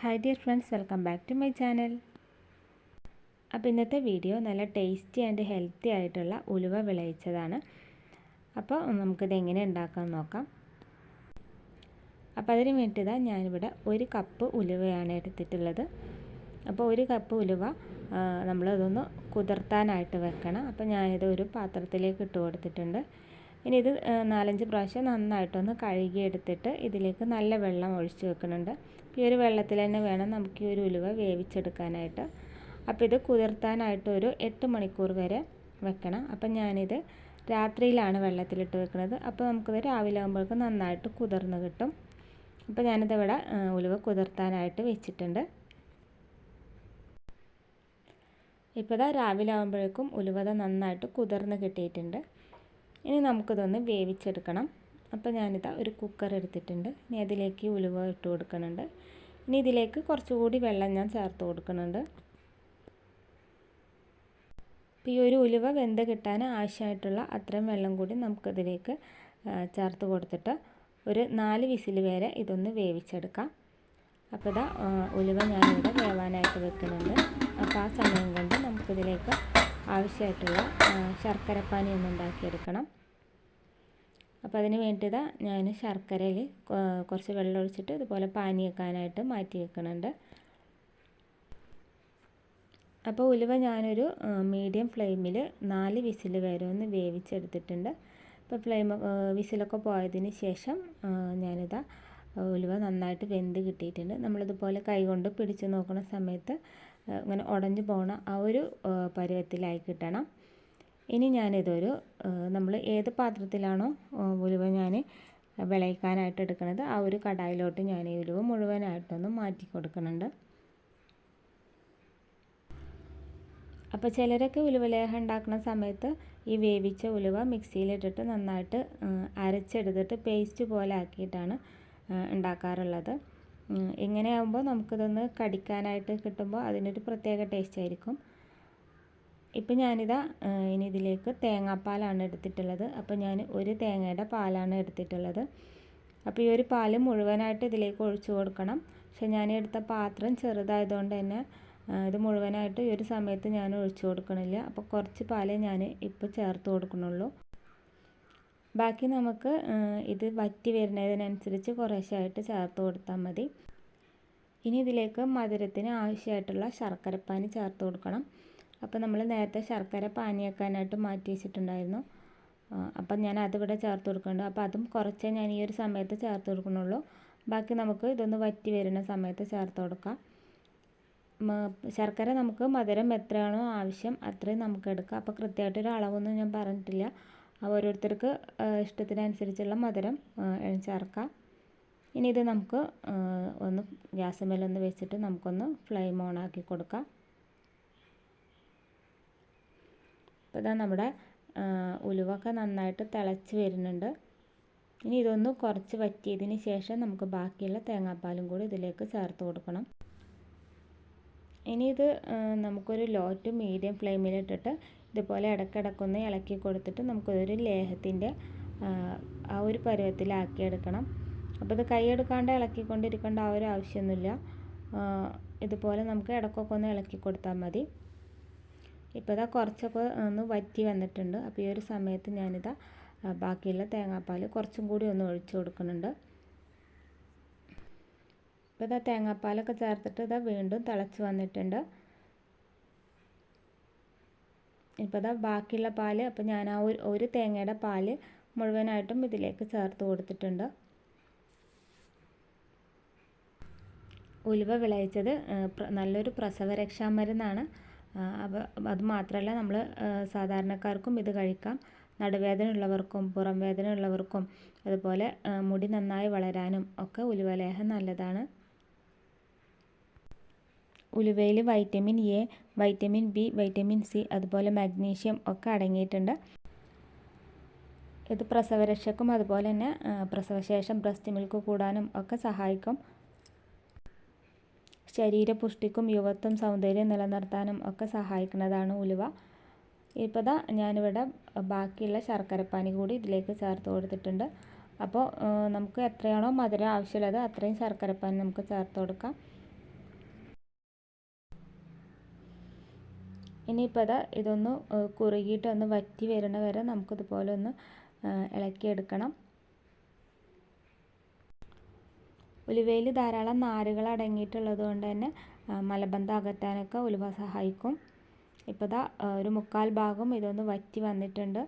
Hi dear friends welcome back to my channel അപ്പോൾ ഇന്നത്തെ video നല്ല ടേസ്റ്റി ആൻഡ് ഹെൽത്തി ആയിട്ടുള്ള ഉലുവ വിളയിച്ചതാണ്. അപ്പോൾ നമുക്കിത് എങ്ങനെ ഉണ്ടാക്കാമെന്ന് നോക്കാം. അപ്പോൾ അതിന് വേണ്ടിയിട്ട് ഞാനിവിടെ ഒരു കപ്പ് ഉലുവയാണ് എടുത്തിട്ടുള്ളത്. അപ്പോൾ ഒരു കപ്പ് ഉലുവ നമ്മളതൊന്ന് കുതിർത്താനായിട്ട് വെക്കണം. അപ്പോൾ ഞാനിത് ഒരു പാത്രത്തിലേക്ക് ഇട്ട് കൊടുത്തിട്ടുണ്ട്. ഇനി ഇത് നാലഞ്ച് പ്രാവശ്യം നന്നായിട്ടൊന്ന് കഴുകിയെടുത്തിട്ട് ഇതിലേക്ക് നല്ല വെള്ളം ഒഴിച്ച് വെക്കുന്നുണ്ട്. ഈ ഒരു വെള്ളത്തിൽ തന്നെ വേണം നമുക്ക് ഈ ഒരു ഉലുവ വേവിച്ചെടുക്കാനായിട്ട്. അപ്പോൾ ഇത് കുതിർത്താനായിട്ട് ഒരു എട്ട് മണിക്കൂർ വരെ വെക്കണം. അപ്പം ഞാനിത് രാത്രിയിലാണ് വെള്ളത്തിലിട്ട് വെക്കുന്നത്. അപ്പോൾ നമുക്കിത് രാവിലെ ആകുമ്പോഴേക്കും നന്നായിട്ട് കുതിർന്ന് കിട്ടും. അപ്പോൾ ഞാനിതിവിടെ ഉലുവ കുതിർത്താനായിട്ട് വെച്ചിട്ടുണ്ട്. ഇപ്പോൾ ഇതാ രാവിലെ ആകുമ്പോഴേക്കും ഉലുവത നന്നായിട്ട് കുതിർന്ന് കിട്ടിയിട്ടുണ്ട്. ഇനി നമുക്കിതൊന്ന് വേവിച്ചെടുക്കണം. അപ്പോൾ ഞാനിതാ ഒരു കുക്കർ എടുത്തിട്ടുണ്ട്. ഇനി അതിലേക്ക് ഉലുവ ഇട്ട് കൊടുക്കുന്നുണ്ട്. ഇനി ഇതിലേക്ക് കുറച്ചുകൂടി വെള്ളം ഞാൻ ചേർത്ത് കൊടുക്കുന്നുണ്ട്. അപ്പോൾ ഈ ഒരു ഉലുവ വെന്ത് കിട്ടാൻ ആവശ്യമായിട്ടുള്ള അത്രയും വെള്ളം കൂടി നമുക്കതിലേക്ക് ചേർത്ത് കൊടുത്തിട്ട് ഒരു നാല് വിസിൽ വരെ ഇതൊന്ന് വേവിച്ചെടുക്കാം. അപ്പോൾ ഇതാ ഉലുവ ഞാനിവിടെ വേവാനായിട്ട് വെക്കുന്നുണ്ട്. അപ്പോൾ ആ സമയം കൊണ്ട് നമുക്കിതിലേക്ക് ആവശ്യമായിട്ടുള്ള ശർക്കരപ്പാനി ഒന്ന് ഉണ്ടാക്കിയെടുക്കണം. അപ്പോൾ അതിന് വേണ്ടിയതാ ഞാൻ ശർക്കരയിൽ കുറച്ച് വെള്ളം ഒഴിച്ചിട്ട് ഇതുപോലെ പാനി വെക്കാനായിട്ട് മാറ്റി വെക്കുന്നുണ്ട് അപ്പോൾ ഉലുവ ഞാനൊരു മീഡിയം ഫ്ലെയിമിൽ നാല് വിസിൽ വരെ ഒന്ന് വേവിച്ചെടുത്തിട്ടുണ്ട്. അപ്പോൾ ഫ്ലെയിം വിസിലൊക്കെ പോയതിന് ശേഷം ഞാനിതാ ഉലുവ നന്നായിട്ട് വെന്ത് കിട്ടിയിട്ടുണ്ട്. നമ്മളിതുപോലെ കൈകൊണ്ട് പിടിച്ച് നോക്കുന്ന സമയത്ത് ഇങ്ങനെ ഉടഞ്ഞു പോകണ ആ ഒരു പരുവത്തിലായി കിട്ടണം. ഇനി ഞാനിതൊരു നമ്മൾ ഏത് പാത്രത്തിലാണോ ഉലുവ ഞാൻ വിളയിക്കാനായിട്ട് എടുക്കുന്നത് ആ ഒരു കടായിലോട്ട് ഞാൻ ഈ ഉലുവ മുഴുവനായിട്ടൊന്ന് മാറ്റി കൊടുക്കുന്നുണ്ട് അപ്പോൾ ചിലരൊക്കെ ഉലുവലേഹം ഉണ്ടാക്കുന്ന സമയത്ത് ഈ വേവിച്ച ഉലുവ മിക്സിയിലിട്ടിട്ട് നന്നായിട്ട് അരച്ചെടുത്തിട്ട് പേസ്റ്റ് പോലെ ആക്കിയിട്ടാണ് ഉണ്ടാക്കാറുള്ളത്. ഇങ്ങനെയാകുമ്പോൾ നമുക്കിതൊന്ന് കടിക്കാനായിട്ട് കിട്ടുമ്പോൾ അതിനൊരു പ്രത്യേക ടേസ്റ്റ് ആയിരിക്കും. ഇപ്പം ഞാനിതാ ഇനി ഇതിലേക്ക് തേങ്ങാപ്പാലാണ് എടുത്തിട്ടുള്ളത്. അപ്പോൾ ഞാൻ ഒരു തേങ്ങയുടെ പാലാണ് എടുത്തിട്ടുള്ളത്. അപ്പോൾ ഈ ഒരു പാൽ മുഴുവനായിട്ട് ഇതിലേക്ക് ഒഴിച്ചു കൊടുക്കണം. പക്ഷെ ഞാൻ എടുത്ത പാത്രം ചെറുതായതുകൊണ്ട് തന്നെ ഇത് മുഴുവനായിട്ട് ഈ ഒരു സമയത്ത് ഞാൻ ഒഴിച്ചു കൊടുക്കണില്ല. അപ്പോൾ കുറച്ച് പാലേ ഞാൻ ഇപ്പോൾ ചേർത്ത് കൊടുക്കണുള്ളൂ ബാക്കി നമുക്ക് ഇത് വറ്റി വരുന്നതിനനുസരിച്ച് കുറേശ്ശായിട്ട് ചേർത്ത് കൊടുത്താൽ മതി. ഇനി ഇതിലേക്ക് മധുരത്തിന് ആവശ്യമായിട്ടുള്ള ശർക്കരപ്പാനി ചേർത്ത് കൊടുക്കണം. അപ്പോൾ നമ്മൾ നേരത്തെ ശർക്കര പാനിയാക്കാനായിട്ട് മാറ്റി വെച്ചിട്ടുണ്ടായിരുന്നു. അപ്പം ഞാൻ അതിവിടെ ചേർത്ത് കൊടുക്കുന്നുണ്ട്. അപ്പോൾ അതും കുറച്ചേ ഞാൻ ഈ ഒരു സമയത്ത് ചേർത്ത് കൊടുക്കുന്നുള്ളൂ. ബാക്കി നമുക്ക് ഇതൊന്ന് വറ്റി വരുന്ന സമയത്ത് ചേർത്ത് കൊടുക്കാം. ശർക്കര നമുക്ക് മധുരം എത്രയാണോ ആവശ്യം അത്രയും നമുക്ക് എടുക്കാം. അപ്പോൾ കൃത്യമായിട്ടൊരു അളവൊന്നും ഞാൻ പറഞ്ഞിട്ടില്ല. ഓരോരുത്തർക്ക് ഇഷ്ടത്തിനനുസരിച്ചുള്ള മധുരം ചേർക്കാം. ഇനി ഇത് നമുക്ക് ഒന്ന് ഗ്യാസ് മേലൊന്ന് വെച്ചിട്ട് നമുക്കൊന്ന് ഫ്ലെയിം ഓൺ ആക്കി കൊടുക്കാം. അപ്പോൾ ഇതാ നമ്മുടെ ഉലുവൊക്കെ നന്നായിട്ട് തിളച്ച് വരുന്നുണ്ട്. ഇനി ഇതൊന്ന് കുറച്ച് വറ്റിയതിന് ശേഷം നമുക്ക് ബാക്കിയുള്ള തേങ്ങാപ്പാലും കൂടി ഇതിലേക്ക് ചേർത്ത് കൊടുക്കണം. ഇനി ഇത് നമുക്കൊരു ലോ ടു മീഡിയം ഫ്ലെയിമിലിട്ടിട്ട് ഇതുപോലെ ഇടയ്ക്കിടയ്ക്കൊന്ന് ഇളക്കി കൊടുത്തിട്ട് നമുക്കൊരു ലേഹത്തിന്റെ ആ ഒരു പരുവത്തിലാക്കി എടുക്കണം. അപ്പോൾ ഇത് കൈയെടുക്കാണ്ട് ഇളക്കിക്കൊണ്ടിരിക്കേണ്ട ആ ഒരു ആവശ്യമൊന്നുമില്ല. ഇതുപോലെ നമുക്ക് ഇടക്കൊക്കെ ഒന്ന് ഇളക്കി കൊടുത്താൽ മതി. ഇപ്പോൾ ഇതാ കുറച്ചൊക്കെ ഒന്ന് വറ്റി വന്നിട്ടുണ്ട്. അപ്പോൾ ഈ ഒരു സമയത്ത് ഞാനിതാ ബാക്കിയുള്ള തേങ്ങാപ്പാൽ കുറച്ചും കൂടി ഒന്ന് ഒഴിച്ചു കൊടുക്കുന്നുണ്ട്. ഇപ്പോൾ ഇതാ തേങ്ങാപ്പാലൊക്കെ ചേർത്തിട്ട് ഇതാ വീണ്ടും തിളച്ച് വന്നിട്ടുണ്ട്. ഇപ്പോൾ ഇതാ ബാക്കിയുള്ള പാൽ അപ്പോൾ ഞാൻ ആ ഒരു ഒരു തേങ്ങയുടെ പാൽ മുഴുവനായിട്ടും ഇതിലേക്ക് ചേർത്ത് കൊടുത്തിട്ടുണ്ട്. ഉലുവ വിളയിച്ചത് നല്ലൊരു പ്രസവരക്ഷാ അത് മാത്രമല്ല നമ്മൾ സാധാരണക്കാർക്കും ഇത് കഴിക്കാം. നടുവേദന ഉള്ളവർക്കും പുറം വേദന ഉള്ളവർക്കും അതുപോലെ മുടി നന്നായി വളരാനും ഒക്കെ ഉലുവലേഹം നല്ലതാണ്. ഉലുവയിൽ vitamin A vitamin B vitamin C അതുപോലെ മാഗ്നീഷ്യം ഒക്കെ അടങ്ങിയിട്ടുണ്ട്. ഇത് പ്രസവരക്ഷക്കും അതുപോലെ തന്നെ പ്രസവശേഷം ബ്രസ്റ്റ് മിൽക്ക് കൂടാനും ഒക്കെ സഹായിക്കും. ശരീരപുഷ്ടിക്കും യുവത്വം സൗന്ദര്യം നിലനിർത്താനും ഒക്കെ സഹായിക്കുന്നതാണ് ഉലുവ. ഇപ്പോൾ ദാ ഞാനിവിടെ ബാക്കിയുള്ള ശർക്കരപ്പാനി കൂടി ഇതിലേക്ക് ചേർത്ത് കൊടുത്തിട്ടുണ്ട്. അപ്പോൾ നമുക്ക് എത്രയാണോ മധുരം ആവശ്യമുള്ളത് അത്രയും ശർക്കരപ്പാനി നമുക്ക് ചേർത്ത് കൊടുക്കാം. ഇനിയിപ്പോൾ അത് ഇതൊന്ന് കുറുകിയിട്ടൊന്ന് വറ്റി വരുന്ന വരെ നമുക്കിതുപോലെ ഒന്ന് ഇളക്കിയെടുക്കണം. ഉലുവയിൽ ധാരാളം നാരുകൾ അടങ്ങിയിട്ടുള്ളത് കൊണ്ട് തന്നെ മലബന്ധം അകറ്റാനൊക്കെ ഉലുവ സഹായിക്കും. ഇപ്പോൾ ദാ ഒരു മുക്കാൽ ഭാഗം ഇതൊന്ന് വറ്റി വന്നിട്ടുണ്ട്.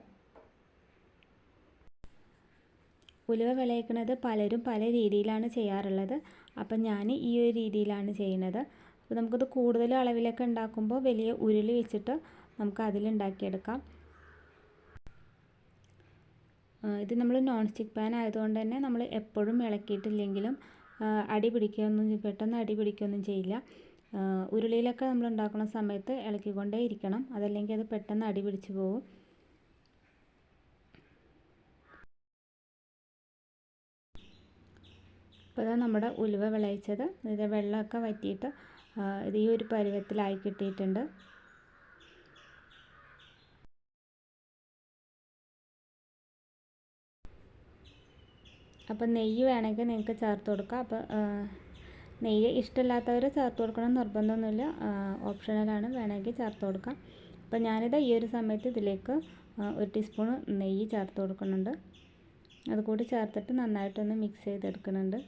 ഉലുവ വിളയിക്കുന്നത് പലരും പല രീതിയിലാണ് ചെയ്യാറുള്ളത്. അപ്പം ഞാൻ ഈ ഒരു രീതിയിലാണ് ചെയ്യുന്നത്. അപ്പോൾ നമുക്കത് കൂടുതൽ അളവിലൊക്കെ ഉണ്ടാക്കുമ്പോൾ വലിയ ഉരുളി വെച്ചിട്ട് നമുക്ക് അതിലുണ്ടാക്കിയെടുക്കാം ഇത് നമ്മൾ നോൺ സ്റ്റിക്ക് പാൻ ആയതുകൊണ്ട് തന്നെ നമ്മൾ എപ്പോഴും ഇളക്കിയിട്ടില്ലെങ്കിലും അടി പിടിക്കുകയൊന്നും പെട്ടെന്ന് അടി പിടിക്കുകയൊന്നും ചെയ്യില്ല. ഉരുളിയിലൊക്കെ നമ്മൾ ഉണ്ടാക്കുന്ന സമയത്ത് ഇളക്കിക്കൊണ്ടേ ഇരിക്കണം. അതല്ലെങ്കിൽ അത് പെട്ടെന്ന് അടി പിടിച്ചു പോകും ഇപ്പോൾ ഇതാ നമ്മുടെ ഉലുവ വിളയിച്ചത്. ഇത് വെള്ളമൊക്കെ വറ്റിയിട്ട് ഇത് ഈ ഒരു പരുവത്തിലായി കിട്ടിയിട്ടുണ്ട്. അപ്പം നെയ്യ് വേണമെങ്കിൽ നിങ്ങൾക്ക് ചേർത്ത് കൊടുക്കാം. അപ്പോൾ നെയ്യ് ഇഷ്ടമില്ലാത്തവർ ചേർത്ത് കൊടുക്കണം നിർബന്ധമൊന്നുമില്ല. ഓപ്ഷണലാണ് വേണമെങ്കിൽ ചേർത്ത് കൊടുക്കാം. അപ്പോൾ ഞാനിത് ഈ ഒരു സമയത്ത് ഇതിലേക്ക് ഒരു ടീസ്പൂൺ നെയ്യ് ചേർത്ത് കൊടുക്കുന്നുണ്ട്. അതുകൂടി ചേർത്തിട്ട് നന്നായിട്ടൊന്ന് മിക്സ് ചെയ്തെടുക്കുന്നുണ്ട്.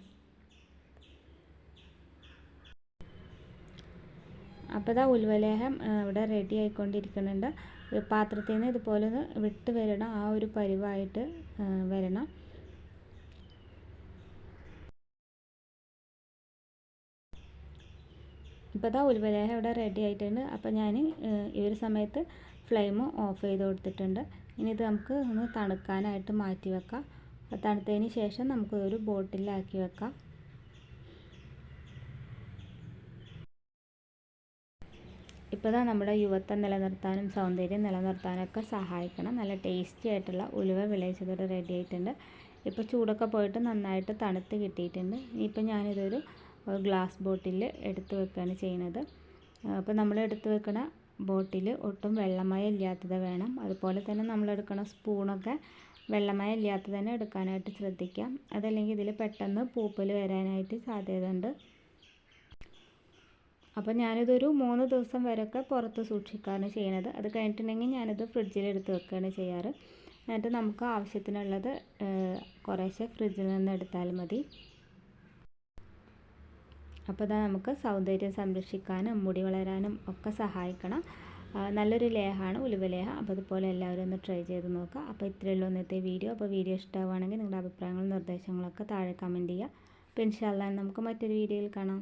അപ്പോൾ ഇതാ ഉൽവലേഹം ഇവിടെ റെഡി ആയിക്കൊണ്ടിരിക്കുന്നുണ്ട്. പാത്രത്തിൽ നിന്ന് ഇതുപോലെ ഒന്ന് വിട്ട് വരണം. ആ ഒരു പരിവായിട്ട് വരണം. ഇപ്പോൾ ഇതാ ഉലുവലേഹ ഇവിടെ റെഡി ആയിട്ടുണ്ട്. അപ്പോൾ ഞാൻ ഈ ഒരു സമയത്ത് ഫ്ലെയിം ഓഫ് ചെയ്ത് കൊടുത്തിട്ടുണ്ട്. ഇനി ഇത് നമുക്ക് ഒന്ന് തണുക്കാനായിട്ട് മാറ്റി വെക്കാം. തണുത്തതിന് ശേഷം നമുക്ക് ഒരു ബോട്ടിലാക്കി വെക്കാം. ഇപ്പോൾ നമ്മുടെ യുവത്വം നിലനിർത്താനും സൗന്ദര്യം നിലനിർത്താനൊക്കെ സഹായിക്കണം. നല്ല ടേസ്റ്റി ആയിട്ടുള്ള ഉലുവ വിളയിച്ചതോടെ റെഡി ആയിട്ടുണ്ട്. ഇപ്പോൾ ചൂടൊക്കെ പോയിട്ട് നന്നായിട്ട് തണുത്ത് കിട്ടിയിട്ടുണ്ട്. ഇനിയിപ്പോൾ ഞാനിതൊരു ഗ്ലാസ് ബോട്ടിൽ എടുത്ത് വെക്കുകയാണ് ചെയ്യുന്നത്. അപ്പോൾ നമ്മൾ എടുത്ത് വെക്കണ ബോട്ടിൽ ഒട്ടും വെള്ളമയം ഇല്ലാത്തത് വേണം. അതുപോലെ തന്നെ നമ്മൾ എടുക്കണ സ്പൂണൊക്കെ വെള്ളമയം ഇല്ലാത്തത് തന്നെ എടുക്കാനായിട്ട് ശ്രദ്ധിക്കാം. അതല്ലെങ്കിൽ ഇതിൽ പെട്ടെന്ന് പൂപ്പൽ വരാനായിട്ട് സാധ്യതയുണ്ട്. അപ്പോൾ ഞാനിതൊരു മൂന്ന് ദിവസം വരെയൊക്കെ പുറത്ത് സൂക്ഷിക്കുകയാണ് ചെയ്യുന്നത്. അത് കഴിഞ്ഞിട്ടുണ്ടെങ്കിൽ ഞാനിത് ഫ്രിഡ്ജിൽ എടുത്ത് വെക്കുകയാണ് ചെയ്യാറ്. എന്നിട്ട് നമുക്ക് ആവശ്യത്തിനുള്ളത് കുറേശ്ശെ ഫ്രിഡ്ജിൽ നിന്ന് എടുത്താൽ മതി. അപ്പോൾ ഇതാ നമുക്ക് സൗന്ദര്യം സംരക്ഷിക്കാനും മുടി വളരാനും ഒക്കെ സഹായിക്കണം. നല്ലൊരു ലേഹമാണ് ഉലുവലേഹ അപ്പോൾ അതുപോലെ എല്ലാവരും ഒന്ന് ട്രൈ ചെയ്ത് നോക്കുക അപ്പോൾ ഇത്രയുള്ള ഇന്നത്തെ വീഡിയോ അപ്പോൾ വീഡിയോ ഇഷ്ടമാവുകയാണെങ്കിൽ നിങ്ങളുടെ അഭിപ്രായങ്ങളും നിർദ്ദേശങ്ങളൊക്കെ താഴെ കമന്റ് ചെയ്യുക. അപ്പോൾ ഇൻഷാല്ലാൻ നമുക്ക് മറ്റൊരു വീഡിയോയിൽ കാണാം.